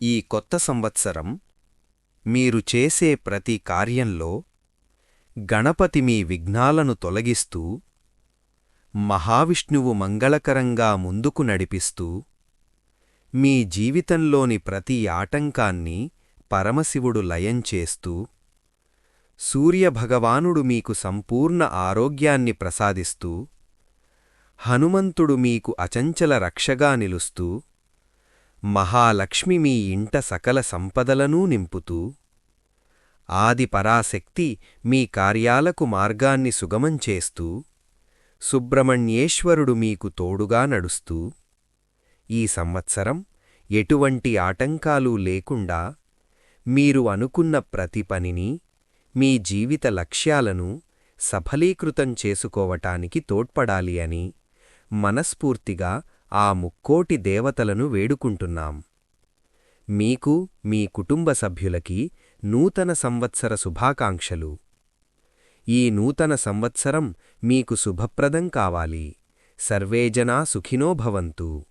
ఈ కొత్త సంవత్సరం మీరు చేసే ప్రతి కార్యంలో గణపతి మీ విఘ్నాలను తొలగిస్తూ మహావిష్ణువు మంగళకరంగా ముందుకు నడిపిస్తూ మీ జీవితంలోని ప్రతి ఆటంకాన్ని పరమశివుడు లయం చేస్తూ సూర్యభగవానుడు మీకు సంపూర్ణ ఆరోగ్యాన్ని ప్రసాదిస్తూ హనుమంతుడు మీకు అచంచల రక్షగా నిలుస్తూ మహాలక్ష్మి మీ ఇంట సకల సంపదలనూ నింపుతూ ఆది పరాశక్తి మీ కార్యాలకు మార్గాన్ని సుగమం చేస్తూ సుబ్రహ్మణ్యేశ్వరుడు మీకు తోడుగా నడుస్తూ ఈ సంవత్సరం ఎటువంటి ఆటంకాలు లేకుండా మీరు అనుకున్న ప్రతి పనిని మీ జీవిత లక్ష్యాలను సఫలీకృతం చేసుకోవటానికి తోడ్పడాలి అని మనస్ఫూర్తిగా ఆ ముక్కోటి దేవతలను వేడుకుంటున్నాం. మీకు మీ కుటుంబ సభ్యులకి నూతన సంవత్సర శుభాకాంక్షలు. ఈ నూతన సంవత్సరం మీకు శుభప్రదం కావాలి. సర్వేజనా సుఖినో భవంతు.